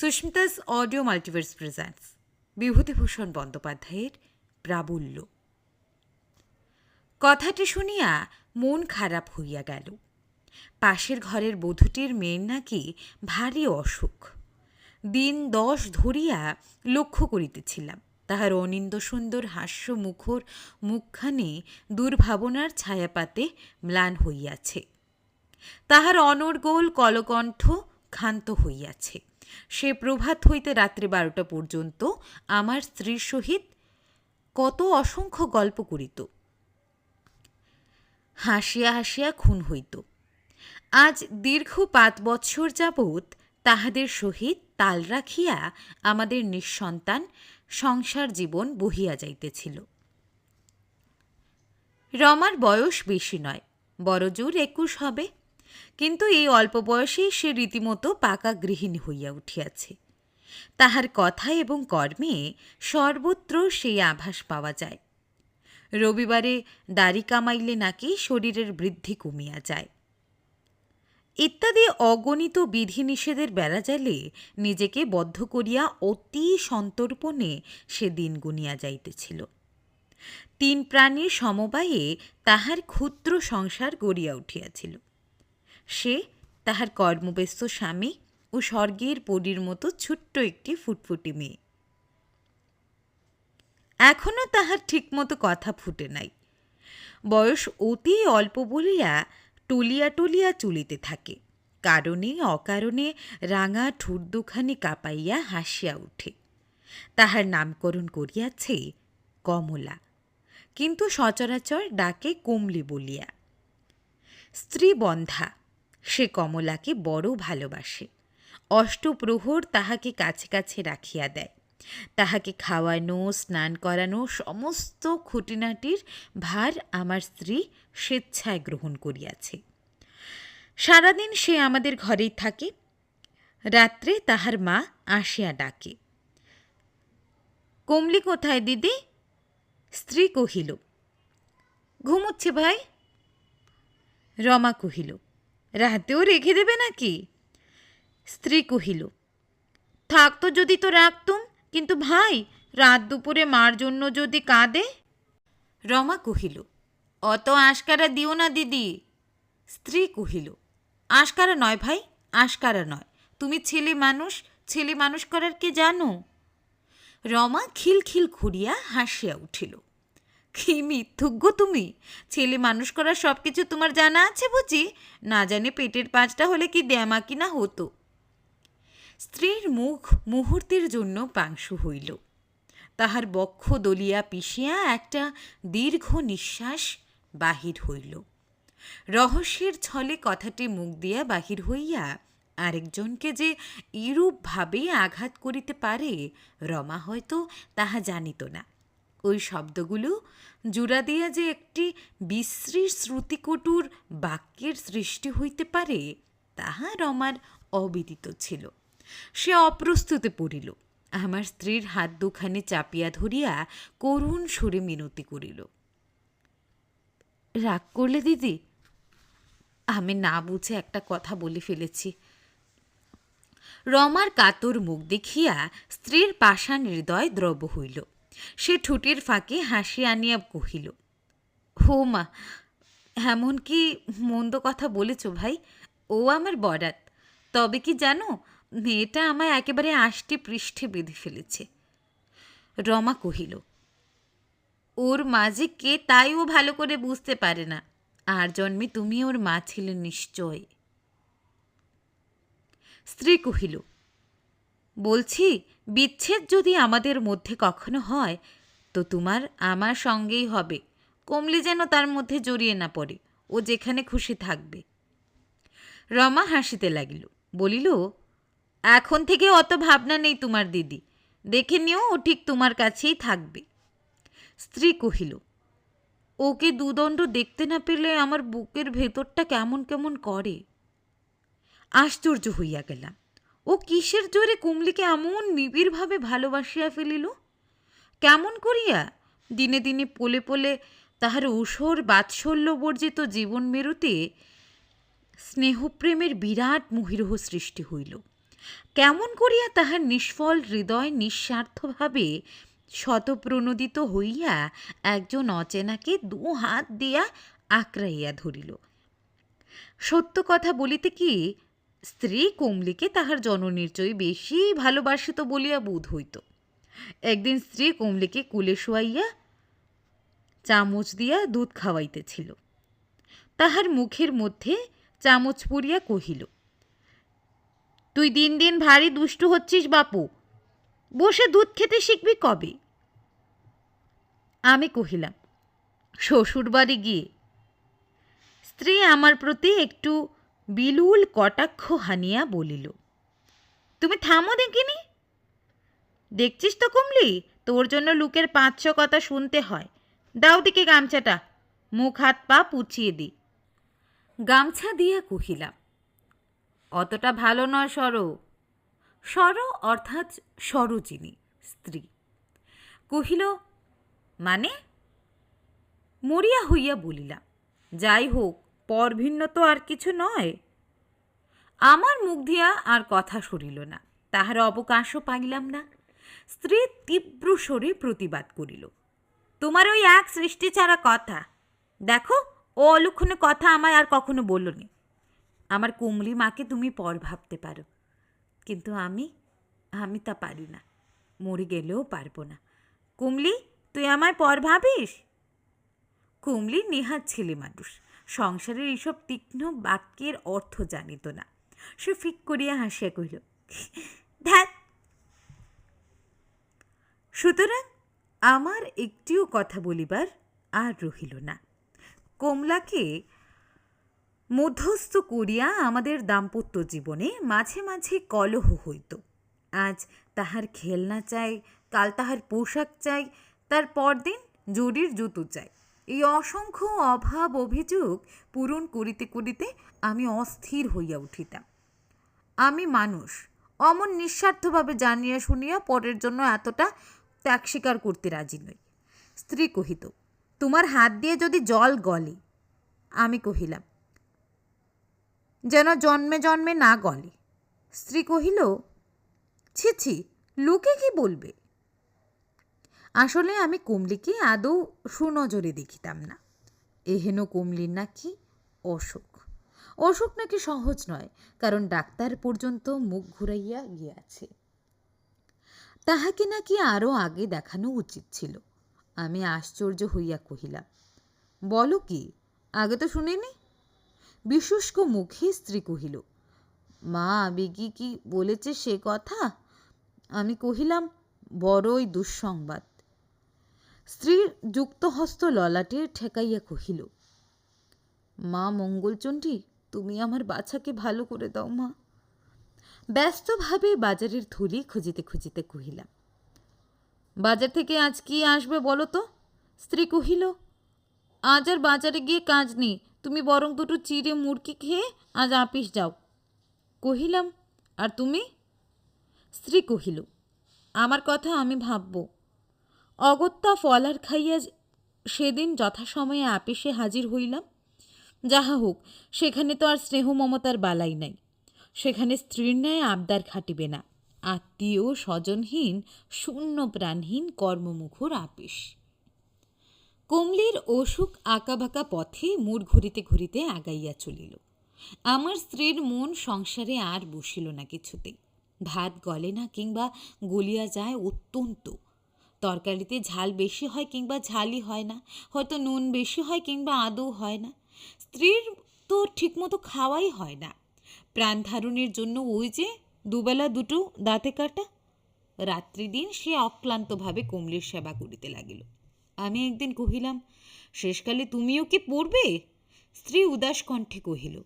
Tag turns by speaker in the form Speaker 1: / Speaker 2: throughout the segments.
Speaker 1: Susmita's audio multiverse presents. Bibhutibhushan বন্দ্যোপাধ্যায়ের প্রাবল্য। কথাটি শুনিয়া মন খারাপ হইয়া গেল। পাশের ঘরের বধূটির মেয়ের নাকি ভারী অসুখ। দিন দশ ধরিয়া লক্ষ্য করিতেছিলাম, তাহার অনিন্দ সুন্দর হাস্য মুখর মুখখানি দুর্ভাবনার ছায়াপাতে ম্লান হইয়াছে। তাহার অনর্গোল কলকণ্ঠ ক্ষান্ত হইয়াছে। সে প্রভাত হইতে রাত্রি বারোটা পর্যন্ত আমার স্ত্রীর সহিত কত অসংখ্য গল্প করিত। হাসিয়া হাসিয়া খুন হইত। আজ দীর্ঘ পাঁচ বৎসর যাবৎ তাহাদের সহিত তাল রাখিয়া আমাদের নিঃসন্তান সংসার জীবন বহিয়া যাইতেছিল। রমার বয়স বেশি নয়, বড়জোর একুশ হবে। কিন্তু এই অল্প বয়সেই সে রীতিমতো পাকা গৃহিণী হইয়া উঠিয়াছে। তাহার কথা এবং কর্মে সর্বত্র সেই আভাস পাওয়া যায়। রবিবারে দাড়ি কামাইলে নাকি শরীরের বৃদ্ধি কমিয়া যায়। ইত্যাদি অগণিত বিধিনিষেধের বেড়াজালে নিজেকে বদ্ধ করিয়া অতি সন্তর্পণে সে দিন গুনিয়া যাইতেছিল। তিন প্রাণীর সমবায়ে তাহার ক্ষুদ্র সংসার গড়িয়া উঠিয়াছিল। সে তাহার কর্মব্যস্ত স্বামী ও স্বর্গের পরীর মতো ছোট্ট একটি ফুটফুটি মেয়ে। এখনও তাহার ঠিকমতো কথা ফুটে নাই। বয়স অতি অল্প বলিয়া টলিয়া টলিয়া চলিতে থাকে। কারণে অকারণে রাঙা ঠুট দুখানি কাঁপাইয়া হাসিয়া উঠে। তাহার নামকরণ করিয়াছে কমলা। কিন্তু সচরাচর ডাকে কমলি বলিয়া। স্ত্রী বন্ধা সে কমলাকে বড় ভালোবাসে। অষ্টপ্রহর তাহাকে কাছে কাছে রাখিয়া দেয়। তাহাকে খাওয়ানো, স্নান করানো, সমস্ত খুঁটিনাটির ভার আমার স্ত্রী স্বেচ্ছায় গ্রহণ করিয়াছে। সারাদিন সে আমাদের ঘরেই থাকে। রাত্রে তাহার মা আসিয়া ডাকে। কমলি কোথায় দিদি? স্ত্রী কহিল, ঘুমুচ্ছে ভাই? রমা কহিল রাতেও রেখে দেবে নাকি? স্ত্রী কহিল থাকতো যদি তো রাখতুম, কিন্তু ভাই, রাত দুপুরে মার জন্য যদি কাঁদে? রমা কহিল, অত আশকারা দিও না দিদি। স্ত্রী কহিল, আশকারা নয় ভাই, আশকারা নয়। তুমি ছেলে মানুষ ছেলে মানুষ করার কে জানো? রমা খিলখিল খুঁড়িয়া হাসিয়া উঠিল। কি মিথ্যুজ্ঞ তুমি? ছেলে মানুষ করার সব কিছু তোমার জানা আছে বুঝি? না জানে পেটের পাঁচটা হলে কি দ্যামা কিনা হতো। স্ত্রীর মুখ মুহূর্তের জন্য পাংশু হইল। তাহার বক্ষ দলিয়া পিষিয়া একটা দীর্ঘ নিঃশ্বাস বাহির হইল। রহস্যের ছলে কথাটি মুখ দিয়া বাহির হইয়া আরেকজনকে যে এরূপভাবে আঘাত করিতে পারে, রমা হয়তো তাহা জানিত না। ওই শব্দগুলো জোড়া দিয়া যে একটি বিশ্রী শ্রুতিকটুর বাক্যের সৃষ্টি হইতে পারে তাহা রমার অবিদিত ছিল। সে অপ্রস্তুতে পড়িল। আমার স্ত্রীর হাত দুখানি চাপিয়া ধরিয়া করুণ সুরে মিনতি করিল। রাগ করলে দিদি, আমি না বুঝে একটা কথা বলে ফেলেছি। রমার কাতর মুখ দেখিয়া স্ত্রীর পাষাণ হৃদয় দ্রব হইল। সে ঠুটির ফাঁকে হাসি আনিয়া কহিল, হো মা, এমন কি মন্দ কথা বলেছ ভাই? ও আমার বরাত। তবে কি জানো, মেয়েটা আমায় একেবারে আষ্টে পৃষ্ঠে বেঁধে ফেলেছে। রমা কহিল, ওর মাঝে কে তাই ও ভালো করে বুঝতে পারে না। আর জন্মে তুমি ওর মা ছিলে নিশ্চয়। স্ত্রী কহিল, বলছি বিচ্ছেদ যদি আমাদের মধ্যে কখনো হয়, তো তোমার আমার সঙ্গেই হবে। কমলি যেন তার মধ্যে জড়িয়ে না পড়ে, ও যেখানে খুশি থাকবে। রমা হাসিতে লাগিল, বলিল, এখন থেকে অত ভাবনা নেই তোমার দিদি। দেখে নিও, ও ঠিক তোমার কাছেই থাকবে। স্ত্রী কহিল, ওকে দুদণ্ড দেখতে না পেলে আমার বুকের ভেতরটা কেমন কেমন করে? আশ্চর্য হইয়া গেলাম। ও কিসের জোরে কুমলিকে এমন নিবিড়ভাবে ভালোবাসিয়া ফেলিল? কেমন করিয়া? দিনে দিনে পোলে পোলে তাহার ঊষর বাৎসল্য বর্জিত জীবন মেরুতে স্নেহপ্রেমের বিরাট মহিরহ সৃষ্টি হইল। কেমন করিয়া তাহার নিষ্ফল হৃদয় নিঃস্বার্থভাবে শতপ্রণোদিত হইয়া একজন অচেনাকে দু হাত দিয়া আঁকড়াইয়া ধরিল? সত্য কথা বলিতে কি স্ত্রী কমলিকে তাহার জননীর চেয়ে বেশি ভালোবাসিত বলিয়া বোধ হইত। একদিন স্ত্রী কমলিকে কুলে শোয়াইয়া চামচ দিয়া দুধ খাওয়াইতেছিল। তাহার মুখের মধ্যে চামচ পুরিয়া কহিল, তুই দিন দিন ভারী দুষ্টু হচ্ছিস বাপু, বসে দুধ খেতে শিখবি কবে? আমি কহিলাম শ্বশুর বাড়ি গিয়ে। স্ত্রী আমার প্রতি একটু বিলুল কটাক্ষ হানিয়া বলিল, তুমি থামো দেখিনি? দেখছিস তো কুমলি, তোর জন্য লোকের পাঁচশো কথা শুনতে হয়। দাও দিকে গামছাটা, মুখ হাত পা পুছিয়ে দি। গামছা দিয়া কহিলাম, অতটা ভালো নয় সর। সর অর্থাৎ সরোজিনী, স্ত্রী। কহিল মানে? মরিয়া হইয়া বলিলাম, যাই হোক পরভিন্ন তো আর কিছু নয়। আমার মুখ দিয়া আর কথা সরিল না, তাহার অবকাশও পাইলাম না। স্ত্রী তীব্র স্বরে প্রতিবাদ করিল, তোমার ওই এক সৃষ্টি ছাড়া কথা। দেখো, ও অলক্ষণে কথা আমায় আর কখনো বলনি আমার কুমলি মাকে তুমি পর ভাবতে পারো। কিন্তু আমি আমি তা পারি না, মরে গেলেও পারব না। কুমলি, তুই আমায় পর ভাবিস? কুমলি নেহাত ছেলে মানুষ সংসারের এইসব তীক্ষ্ণ বাক্যের অর্থ জানিত না। সে ফিক করিয়া হাসিয়া কহিল ধ্যাত সুতরাং আমার একটিও কথা বলিবার আর রহিল না। কমলাকে মধ্যস্থ করিয়া আমাদের দাম্পত্য জীবনে মাঝে মাঝে কলহ হইত। আজ তাহার খেলনা চাই, কাল তাহার পোশাক চাই, তার পরদিন জরির জুতো চাই। এই অসংখ্য অভাব অভিযোগ পূরণ করিতে করিতে আমি অস্থির হইয়া উঠিতাম। আমি মানুষ, অমন নিঃস্বার্থভাবে জানিয়া শুনিয়া পরের জন্য এতটা ত্যাগ স্বীকার করতে রাজি নই। স্ত্রী কহিত, তোমার হাত দিয়ে যদি জল গলে আমি কহিলাম, যেন জন্মে জন্মে না গলে। স্ত্রী কহিল, ছি ছি, লোকে কি বলবে? আসলে আমি কমলিকে আদৌ সুনজরে দেখিতাম না। এহেন কমলির নাকি অসুখ। অসুখ নাকি সহজ নয়, কারণ ডাক্তার পর্যন্ত মুখ ঘুরাইয়া গিয়াছে। তাহাকে নাকি আরও আগে দেখানো উচিত ছিল। আমি আশ্চর্য হইয়া কহিলাম, বলো কি, আগে তো শুনিনি? বিশুষ্ক মুখে স্ত্রী কহিল, মা আবেগি কি বলেছে সে কথা? আমি কহিলাম, বড়ই দুঃসংবাদ। স্ত্রীর যুক্তহস্ত ললাটে ঠেকাইয়া কহিল, মা মঙ্গলচণ্ডী, তুমি আমার বাছাকে ভালো করে দাও মা। ব্যস্তভাবে বাজারের থলি খুঁজিতে খুঁজিতে কহিলাম, বাজার থেকে আজ কি আসবে বলো তো? স্ত্রী কহিল, আজ আর বাজারে গিয়ে কাজ নেই, তুমি বরং দুটো চিড়ে মুরগি খেয়ে আজ আপিস যাও। কহিলাম, আর তুমি? স্ত্রী কহিল, আমার কথা আমি ভাবব অগত্যা ফলার খাইয়া সেদিন যথাসময়ে আপিসে হাজির হইলাম। যাহা হোক, সেখানে তো আর স্নেহ মমতার বালাই নাই। সেখানে স্ত্রীর ন্যায় আবদার খাটিবে না। আত্মীয় স্বজনহীন, শূন্য প্রাণহীন কর্মমুখর আপিস। কমলির অসুখ আঁকাবাঁকা পথে মোড় ঘুরিতে ঘুরিতে আগাইয়া চলিল। আমার স্ত্রীর মন সংসারে আর বসিল না কিছুতেই। ভাত গলে না কিংবা গলিয়া যায় অত্যন্ত। তরকারিতে ঝাল বেশি হয় কিংবা ঝালই হয় না। হয়তো নুন বেশি হয় কিংবা আদৌ হয় না। স্ত্রীর তো ঠিকমতো খাওয়াই হয় না। প্রাণ ধারণের জন্য ওই যে দুবেলা দুটো দাঁতে কাটা রাত্রিদিন সে অক্লান্তভাবে কমলির সেবা করিতে লাগিল। আমি একদিন কহিলাম, শেষকালে তুমিও কি পড়বে? স্ত্রী উদাস কণ্ঠে কহিল,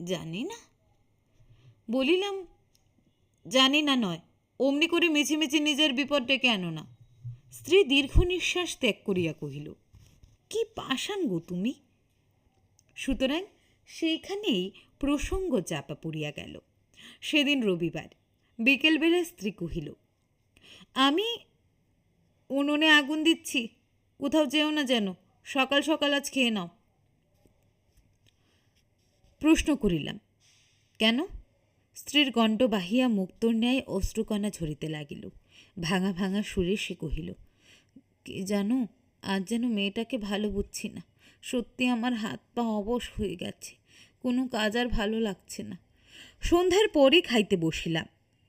Speaker 1: জানি না। বলিলাম, জানি না নয়। অমনি করে মিছিমিছি নিজের বিপদ ডেকে আনো না। স্ত্রী দীর্ঘ নিঃশ্বাস ত্যাগ করিয়া কহিল, কি পাষাণ গো তুমি? সুতরাং সেইখানেই প্রসঙ্গ চাপা পড়িয়া গেল। সেদিন রবিবার, বিকেলবেলা স্ত্রী কহিল, আমি উনুনে আগুন দিচ্ছি, কোথাও যেও না যেন, সকাল সকাল আজ খেয়ে নাও। প্রশ্ন করিলাম, কেন? স্ত্রীর গণ্ড বাহিয়া মুক্তর ন্যায় অশ্রুকণা ঝরিতে লাগিল। ভাঙা ভাঙা সুরে সে কহিল কে জানো? আজ যেন মেয়েটাকে ভালো বুঝছি না। সত্যি আমার হাত পা অবশ হয়ে গেছে। কোনো কাজ আর ভালো লাগছে না। সন্ধ্যার পরে খাইতে বসিলাম।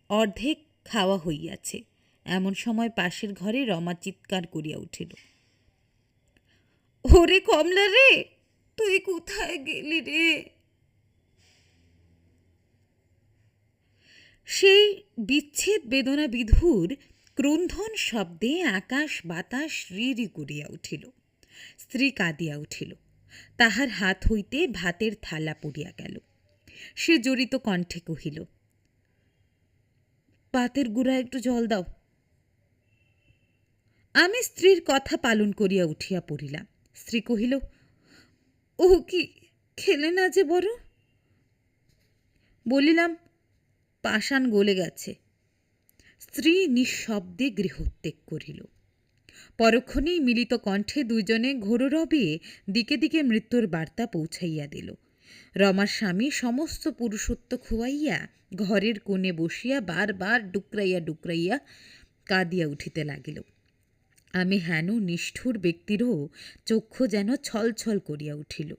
Speaker 1: অর্ধেক খাওয়া হইয়াছে। এমন সময় পাশের ঘরে রমা চিৎকার করিয়া উঠিল। ওরে কমলা রে, তুই কোথায় গেলি রে? সেই বিচ্ছেদ বেদনা বিধুর ক্রন্ধন শব্দে আকাশ বাতাস রিরি করিয়া উঠিল। স্ত্রী কাঁদিয়া উঠিল। তাহার হাত হইতে ভাতের থালা পড়িয়া গেল। সে জড়িত কণ্ঠে কহিল পাতের গুড়া একটু জল দাও। আমি স্ত্রীর কথা পালন করিয়া উঠিয়া পড়িলাম। স্ত্রী কহিল, ও কি খেলে না যে বড়? বলিলাম, পাষাণ গলে গেছে। স্ত্রী নিঃশব্দে গৃহত্যাগ করিল। পরক্ষণেই মিলিত কণ্ঠে দুইজনে ঘোররবে দিকে দিকে মৃত্যুর বার্তা পৌঁছাইয়া দিল। রমার স্বামী সমস্ত পুরুষত্ব খুয়াইয়া ঘরের কোণে বসিয়া বারবার ডুকরাইয়া ডুকরাইয়া কাঁদিয়া উঠিতে লাগিল। আমি হেন নিষ্ঠুর ব্যক্তিরও চক্ষু যেন ছলছল করিয়া উঠিল।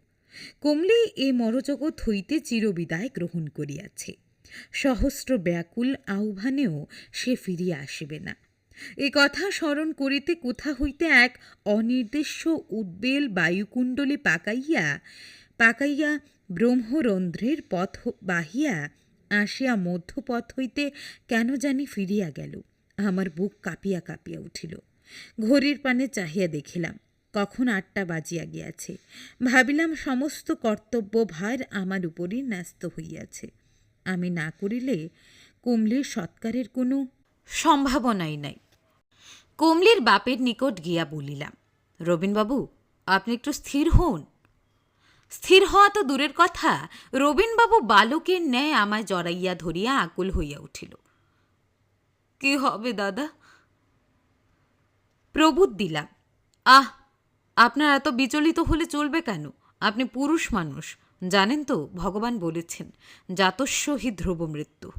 Speaker 1: কমলি এ মরজগৎ হইতে চিরবিদায় গ্রহণ করিয়াছে। সহস্র ব্যাকুল আহ্বানেও সে ফিরিয়া আসিবে না। এ কথা স্মরণ করিতে কোথা হইতে এক অনির্দেশ্য উদ্বেল বায়ুকুণ্ডলে পাকাইয়া পাকাইয়া ব্রহ্মরন্ধ্রের পথ বাহিয়া আসিয়া মধ্যপথ হইতে কেন জানি ফিরিয়া গেল। আমার বুক কাঁপিয়া কাঁপিয়া উঠিল। ঘড়ির পানে চাহিয়া দেখিলাম, কখন আটটা বাজিয়া গিয়াছে। ভাবিলাম সমস্ত কর্তব্য ভার আমার উপরই ন্যস্ত হইয়াছে। আমি না করিলে কমলির সৎকারের কোনো সম্ভাবনাই নাই। কমলির বাপের নিকট গিয়া বলিলাম, রবীনবাবু, আপনি একটু স্থির হন। স্থির হওয়া তো দূরের কথা। রবীনবাবু বালকের ন্যায় আমায় জড়াইয়া ধরিয়া আকুল হইয়া উঠিল। কি হবে দাদা? প্রবুদ দিলাম, আহ, আপনার এত বিচলিত হলে চলবে কেন? আপনি পুরুষ মানুষ। জানেন তো, ভগবান বলেছেন জাতস্য হি ধ্রুব মৃত্যু।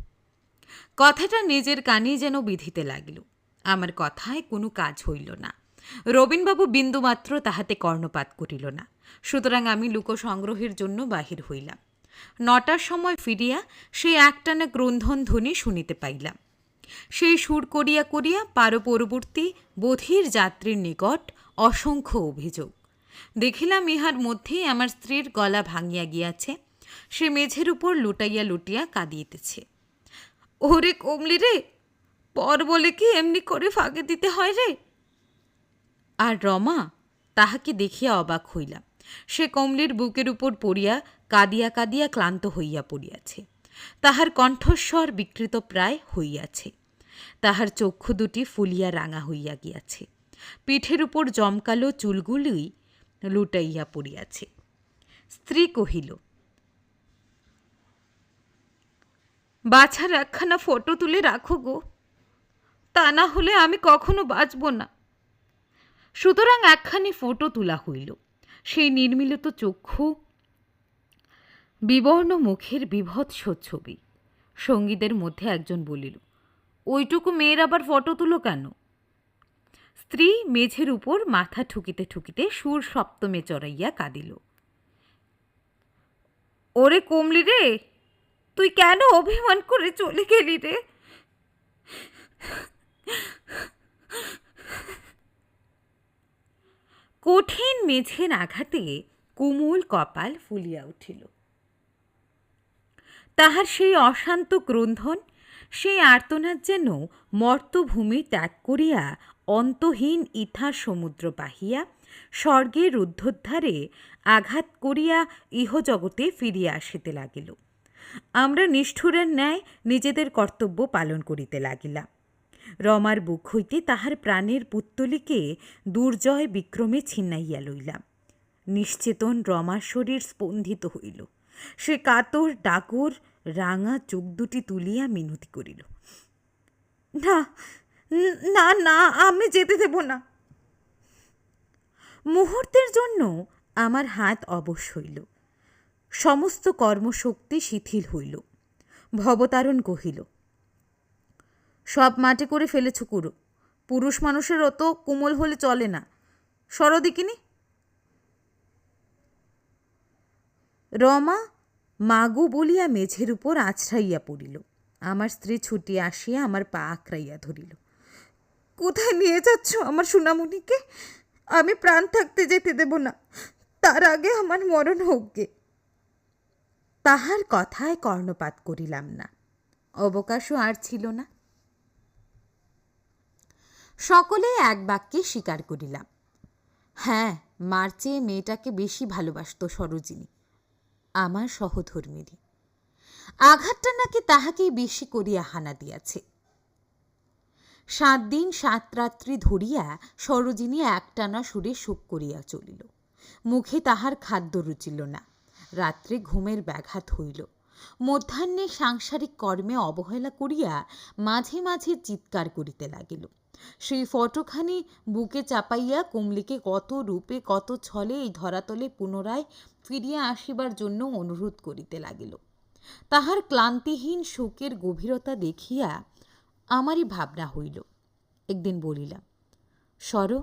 Speaker 1: কথাটা নিজের কানেই যেন বিধিতে লাগিল। আমার কথায় কোনো কাজ হইল না। রবীনবাবু বিন্দুমাত্র তাহাতে কর্ণপাত করিল না। সুতরাং আমি লোকসংগ্রহের জন্য বাহির হইলাম। নটার সময় ফিরিয়া সেই একটানা ক্রন্ধন ধ্বনি শুনিতে পাইলাম। সেই সুর করিয়া করিয়া পারপরবর্তী বধির যাত্রীর নিকট অসংখ্য অভিযোগ। দেখিলাম ইহার মধ্যেই আমার স্ত্রীর গলা ভাঙিয়া গিয়াছে। সে মেঝের উপর লুটাইয়া লুটিয়া কাঁদিতেছে। ওরে কমলি রে, পর বলে কি এমনি করে ফাঁকে দিতে হয় রে? আর রমা তাহাকে দেখিয়া অবাক হইলাম। সে কমলির বুকের উপর পড়িয়া কাঁদিয়া কাঁদিয়া ক্লান্ত হইয়া পড়িয়াছে। তাহার কণ্ঠস্বর বিকৃত প্রায় হইয়াছে। তাহার চক্ষু দুটি ফুলিয়া রাঙা হইয়া গিয়াছে। পিঠের উপর জমকালো চুলগুলি লুটাইয়া পড়িয়াছে। স্ত্রী কহিল, বাছার একখানা ফটো তুলে রাখো গো, তা না হলে আমি কখনো বাঁচব না। সুতরাং একখানি ফটো তোলা হইল। সেই নির্মিলিত চক্ষু, বিবর্ণ মুখের বিভৎস ছবি। সঙ্গীদের মধ্যে একজন বলিল, ওইটুকু মেয়ের আবার ফটো তুলো কেন? স্ত্রী মেঝের উপর মাথা ঠুকিতে ঠুকিতে সুর সপ্তমে চড়াইয়া কাঁদিল। ওরে কমলি রে, তুই কেন অভিমান করে চলে গেলি রে? কঠিন মেঝের আঘাতে কোমল কপাল ফুলিয়া উঠিল। তাহার সেই অশান্ত ক্রন্ধন সেই আর্তনাদ যেন মর্তভূমি ত্যাগ করিয়া অন্তহীন ইথা সমুদ্র বাহিয়া স্বর্গের রুদ্ধদ্ধারে আঘাত করিয়া ইহজগতে ফিরিয়া আসিতে লাগিল। আমরা নিষ্ঠুরের ন্যায় নিজেদের কর্তব্য পালন করিতে লাগিলাম রমার বুক হইতে তাহার প্রাণের পুত্তলিকে দুর্জয় বিক্রমে ছিন্নাইয়া লইলাম। নিশ্চেতন রমার শরীর স্পন্দিত হইল। সে কাতর ডাকর রাঙা চোখ দুটি তুলিয়া মিনতি করিল। না না না, আমি যেতে দেব না। মুহূর্তের জন্য আমার হাত অবশ হইল। সমস্ত কর্মশক্তি শিথিল হইল। ভবতারণ কহিল, সব মাটি করে ফেলেছ কুরু। পুরুষ মানুষের অত কোমল হলে চলে না। সরদিকিনি রমা মাগু বলিয়া মেঝের উপর আছড়াইয়া পড়িল। আমার স্ত্রী ছুটিয়া আসিয়া আমার পা আঁকড়াইয়া ধরিল। কোথায় নিয়ে যাচ্ছ আমার সোনামণিকে? আমি প্রাণ থাকতে যেতে দেব না। তার আগে আমার মরণ হোক গে তাহার কথায় কর্ণপাত করিলাম না। অবকাশও আর ছিল না। সকলে এক বাক্যে স্বীকার করিলাম। হ্যাঁ মার চেয়ে মেয়েটাকে বেশি ভালোবাসত সরোজিনী, আমার সহধর্মিনী। আঘাতটা নাকি তাহাকেই বেশি করিয়া হানা দিয়াছে। সাত দিন সাত রাত্রি ধরিয়া সরোজিনী একটানা সুরে শোক করিয়া চলিল। মুখে তাহার খাদ্য রুচিল না। রাত্রে ঘুমের ব্যাঘাত হইল। মধ্যাহ্নে সাংসারিক কর্মে অবহেলা করিয়া মাঝে মাঝে চিৎকার করিতে লাগিল। সেই ফটোখানি বুকে চাপাইয়া কমলিকে কত রূপে, কত ছলে এই ধরাতলে পুনরায় ফিরিয়া আসিবার জন্য অনুরোধ করিতে লাগিল। তাহার ক্লান্তিহীন শোকের গভীরতা দেখিয়া আমারই ভাবনা হইল। একদিন বলিলাম, সর,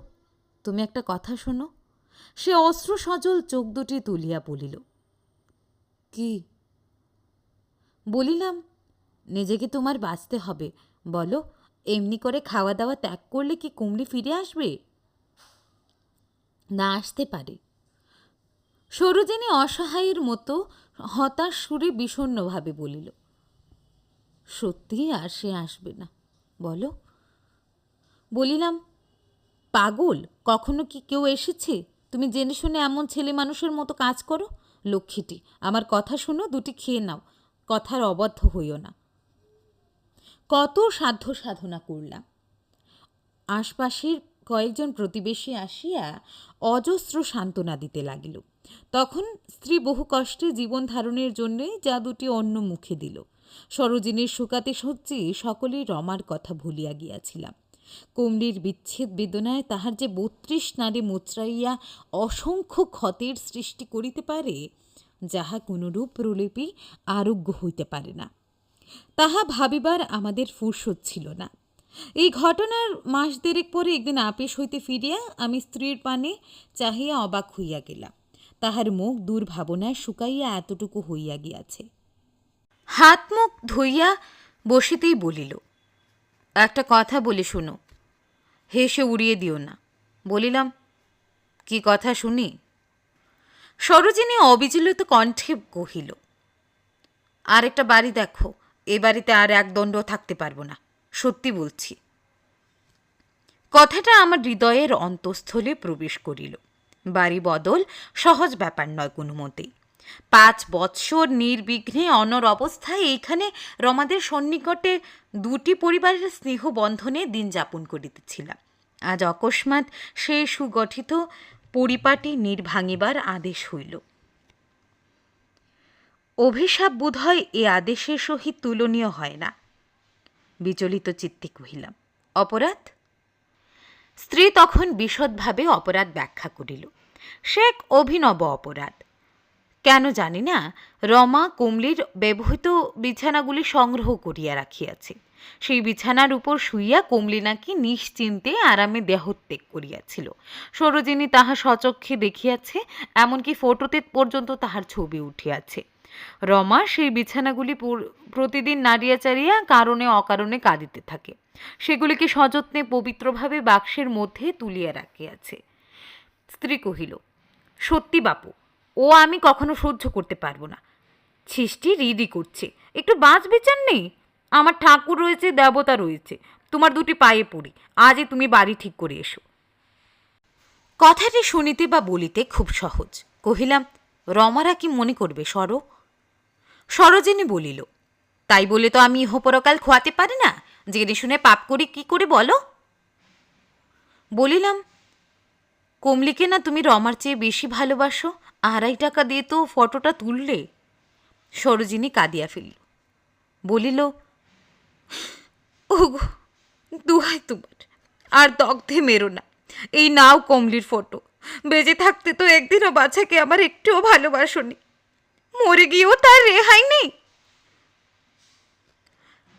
Speaker 1: তুমি একটা কথা শোনো। সে অস্ত্র সজল চোখ দুটি তুলিয়া বলিল, কি? বলিলাম, নিজেকে তোমার বাঁচতে হবে। বলো, এমনি করে খাওয়া দাওয়া ত্যাগ করলে কি কুমড়ি ফিরে আসবে? না আসতে পারে। সরোজিনী অসহায়ের মতো হতাশ সুরে বিষণ্ণভাবে বলিল সত্যিই আর সে আসবে না। বলো। বলিলাম, পাগল, কখনো কি কেউ এসেছে? তুমি জেনে শুনে এমন ছেলে মানুষের মতো কাজ করো? লক্ষ্মীটি, আমার কথা শুনো, দুটি খেয়ে নাও। কথার অবদ্ধ হইও না। কত সাধ্য সাধনা করলাম। আশপাশের কয়েকজন প্রতিবেশী আসিয়া অজস্র সান্ত্বনা দিতে লাগিল। তখন স্ত্রী বহু কষ্টে জীবন ধারণের জন্যে যা দুটি অন্য মুখে দিল। সরোজিনীর শুকাতে সহ্যে সকলেই রমার কথা ভুলিয়া গিয়াছিলাম। কমলির বিচ্ছেদ বেদনায় তাহার যে বত্রিশ নারী মোচড়াইয়া অসংখ্য ক্ষতের সৃষ্টি করিতে পারে, যাহা কোনরূপ প্রলেপই আরোগ্য হইতে পারে না। তাহা ভাবিবার আমাদের ফুরসত ছিল না। এই ঘটনার মাস দেড়েক পরে একদিন আপিস হইতে ফিরিয়া আমি স্ত্রীর পানে চাহিয়া অবাক হইয়া গেলাম। তাহার মুখ দুর্ভাবনায় শুকাইয়া এতটুকু হইয়া গিয়াছে। হাত মুখ ধুইয়া বসিতেই বলিল, একটা কথা বলে শোনো, হেসে উড়িয়ে দিও না। বলিলাম, কি কথা শুনি? সরোজিনী অবিচলিত কণ্ঠে কহিল আর একটা বাড়ি দেখো, এ বাড়িতে আর এক দণ্ড থাকতে পারব না, সত্যি বলছি। কথাটা আমার হৃদয়ের অন্তঃস্থলে প্রবেশ করিল, বাড়ি বদল সহজ ব্যাপার নয় কোনো মতেই। পাঁচ বৎসর নির্বিঘ্নে অনর অবস্থায় এইখানে রমাদের সন্নিকটে দুটি পরিবারের স্নেহ বন্ধনে দিন যাপন করিতেছিলাম। আজ অকস্মাৎ সেই সুগঠিত পরিপাটি নির্ভাঙিবার আদেশ হইল। অভিশাপ বোধহয় এ আদেশের সহিত তুলনীয় হয় না। বিচলিত চিত্তে কহিলাম, অপরাধ? স্ত্রী তখন বিশদভাবে অপরাধ ব্যাখ্যা করিল। সে এক অভিনব অপরাধ। কেন জানি না, রমা কুমলির ব্যবহৃত বিছানাগুলি সংগ্রহ করিয়া রাখিয়াছে। সেই বিছানার উপর শুইয়া কমলি নাকি নিশ্চিন্তে আরামে দেহত্যাগ করিয়াছিল। সরোজিনী তাহা সচক্ষে দেখিয়াছে, এমনকি ফটোতে পর্যন্ত তাহার ছবি উঠিয়াছে। রমা সেই বিছানাগুলি প্রতিদিন নাড়িয়া চাড়িয়া কারণে অকারণে কাঁদিতে থাকে। সেগুলিকে সযত্নে পবিত্রভাবে বাক্সের মধ্যে তুলিয়া রাখিয়াছে। স্ত্রী কহিল, সত্যি বাপু ও আমি কখনো সহ্য করতে পারব না। ছিষ্টি রিডি করছে। একটু বাঁচ বিচার নেই আমার ঠাকুর রয়েছে, দেবতা রয়েছে। তোমার দুটি পায়ে পড়ি। আজই তুমি বাড়ি ঠিক করে এসো। কথাটি শুনিতে বা বলিতে খুব সহজ। কহিলাম, রমারা কি মনে করবে, সর? সরোজিনী বলিল, তাই বলে তো আমি ইহপরকাল খোয়াতে পারি না। জেনে শুনে পাপ করি, কি করে বলো? বলিলাম, কমলিকে না তুমি রমার চেয়ে বেশি ভালোবাসো? আড়াই টাকা দিয়ে তো ফটোটা তুললে? সরোজিনী কাঁদিয়া ফেলল। বলিল, ওগো, দুহাই তোমার, আর দগ্ধে মেরো না। এই নাও কমলির ফটো। বেঁচে থাকতে তো একদিনও বাচ্চাকে আমার একটুও ভালোবাসনি। মরে গিয়েও তার রেহাই নেই?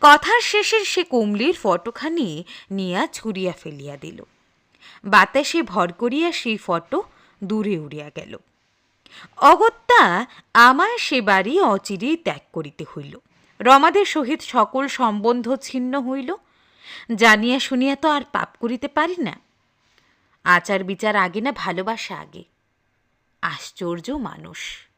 Speaker 1: কথার শেষে সে কমলির ফটোখানি নিয়া ছুঁড়িয়া ফেলিয়া দিল। বাতাসে ভর করিয়া সেই ফটো দূরে উড়িয়া গেল। অগত্যা আমায় সে বাড়ি অচিরেই ত্যাগ করিতে হইল। রমাদের সহিত সকল সম্বন্ধ ছিন্ন হইল। জানিয়া শুনিয়া তো আর পাপ করিতে পারি না। আচার বিচার আগে না ভালোবাসা আগে। আশ্চর্য মানুষ।